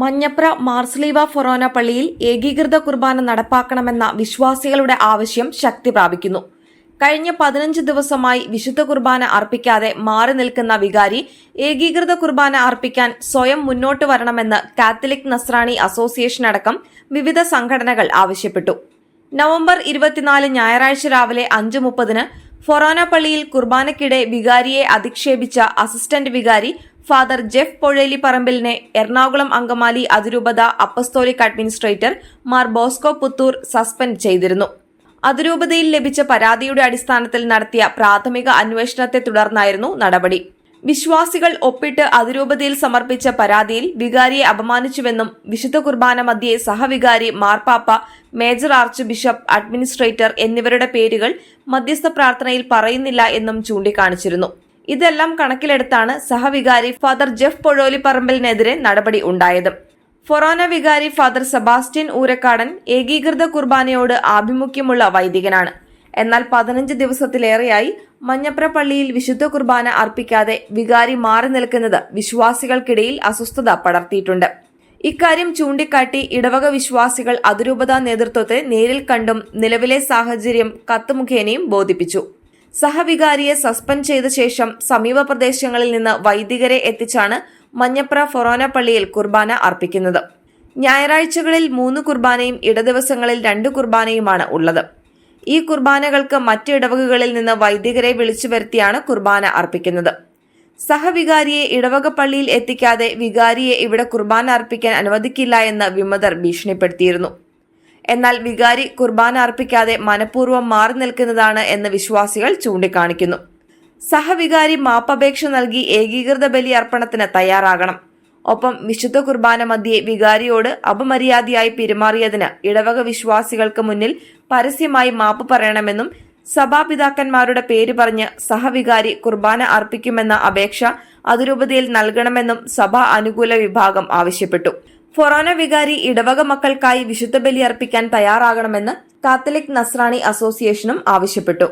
മഞ്ഞപ്ര മാർസ്ലീവ ഫൊറോന പള്ളിയിൽ ഏകീകൃത കുർബാന നടപ്പാക്കണമെന്ന വിശ്വാസികളുടെ ആവശ്യം ശക്തി പ്രാപിക്കുന്നു. കഴിഞ്ഞ പതിനഞ്ച് ദിവസമായി വിശുദ്ധ കുർബാന അർപ്പിക്കാതെ മാറി നിൽക്കുന്ന വികാരി ഏകീകൃത കുർബാന അർപ്പിക്കാൻ സ്വയം മുന്നോട്ട് വരണമെന്ന് കാത്തലിക് നസ്രാണി അസോസിയേഷൻ അടക്കം വിവിധ സംഘടനകൾ ആവശ്യപ്പെട്ടു. നവംബർ ഇരുപത്തിനാല് ഞായറാഴ്ച രാവിലെ അഞ്ച് മുപ്പതിന് ഫൊറോന പള്ളിയിൽ കുർബാനയ്ക്കിടെ വികാരിയെ അധിക്ഷേപിച്ച അസിസ്റ്റന്റ് വികാരി ഫാദർ ജെഫ് പൊഴേലി പറമ്പിലിനെ എറണാകുളം അങ്കമാലി അതിരൂപത apostolic administrator Mar Bosco Puthur suspend ചെയ്തിരുന്നു. അതിരൂപതയിൽ ലഭിച്ച പരാതിയുടെ അടിസ്ഥാനത്തിൽ നടത്തിയ പ്രാഥമിക അന്വേഷണത്തെ തുടർന്നായിരുന്നു നടപടി. വിശ്വാസികൾ ഒപ്പിട്ട് അതിരൂപതയിൽ സമർപ്പിച്ച പരാതിയിൽ വികാരിയെ അപമാനിച്ചുവെന്നും വിശുദ്ധ കുർബാന മധ്യേ സഹവികാരി മാർപ്പാപ്പ മേജർ ആർച്ച് ബിഷപ്പ് അഡ്മിനിസ്ട്രേറ്റർ എന്നിവരുടെ പേരുകൾ മധ്യസ്ഥ പ്രാർത്ഥനയിൽ പറയുന്നില്ല എന്നും ചൂണ്ടിക്കാണിച്ചിരുന്നു. ഇതെല്ലാം കണക്കിലെടുത്താണ് സഹവികാരി ഫാദർ ജെഫ് പൊഴോലിപ്പറമ്പലിനെതിരെ നടപടി ഉണ്ടായത്. ഫൊറോന വികാരി ഫാദർ സെബാസ്റ്റ്യൻ ഊരക്കാടൻ ഏകീകൃത കുർബാനയോട് ആഭിമുഖ്യമുള്ള വൈദികനാണ്. എന്നാൽ പതിനഞ്ച് ദിവസത്തിലേറെയായി മഞ്ഞപ്ര പള്ളിയിൽ വിശുദ്ധ കുർബാന അർപ്പിക്കാതെ വികാരി മാറി നിൽക്കുന്നത് വിശ്വാസികൾക്കിടയിൽ അസ്വസ്ഥത പടർത്തിയിട്ടുണ്ട്. ഇക്കാര്യം ചൂണ്ടിക്കാട്ടി ഇടവക വിശ്വാസികൾ അതിരൂപതാ നേതൃത്വത്തെ നേരിൽ കണ്ടും നിലവിലെ സാഹചര്യം കത്ത് മുഖേനയും ബോധിപ്പിച്ചു. സഹവികാരിയെ സസ്പെൻഡ് ചെയ്ത ശേഷം സമീപ പ്രദേശങ്ങളിൽ നിന്ന് വൈദികരെ എത്തിച്ചാണ് മഞ്ഞപ്ര ഫൊറോന പള്ളിയിൽ കുർബാന അർപ്പിക്കുന്നത്. ഞായറാഴ്ചകളിൽ മൂന്ന് കുർബാനയും ഇടദിവസങ്ങളിൽ രണ്ട് കുർബാനയുമാണ് ഉള്ളത്. ഈ കുർബാനകൾക്ക് മറ്റ് ഇടവകകളിൽ നിന്ന് വൈദികരെ വിളിച്ചു വരുത്തിയാണ് കുർബാന അർപ്പിക്കുന്നത്. സഹവികാരിയെ ഇടവക പള്ളിയിൽ എത്തിക്കാതെ വികാരിയെ ഇവിടെ കുർബാന അർപ്പിക്കാൻ അനുവദിക്കില്ല എന്ന് വിമതർ ഭീഷണിപ്പെടുത്തിയിരുന്നു. എന്നാൽ വികാരി കുർബാന അർപ്പിക്കാതെ മനഃപൂർവം മാറി നിൽക്കുന്നതാണ് എന്ന് വിശ്വാസികൾ ചൂണ്ടിക്കാണിക്കുന്നു. സഹവികാരി മാപ്പപേക്ഷ നൽകി ഏകീകൃത ബലി അർപ്പണത്തിന് തയ്യാറാകണം. ഒപ്പം വിശുദ്ധ കുർബാന മധ്യേ വികാരിയോട് അപമര്യാദയായി പെരുമാറിയതിന് ഇടവക വിശ്വാസികൾക്ക് മുന്നിൽ പരസ്യമായി മാപ്പ് പറയണമെന്നും സഭാപിതാക്കന്മാരുടെ പേര് പറഞ്ഞ് സഹവികാരി കുർബാന അർപ്പിക്കുമെന്ന അപേക്ഷ അതിരൂപതയിൽ നൽകണമെന്നും സഭാ അനുകൂല വിഭാഗം ആവശ്യപ്പെട്ടു. ഫൊറോന വികാരി ഇടവക മക്കൾക്കായി വിശുദ്ധ ബലി അർപ്പിക്കാൻ തയ്യാറാകണമെന്ന് കാത്തലിക് നസ്രാണി അസോസിയേഷനും ആവശ്യപ്പെട്ടു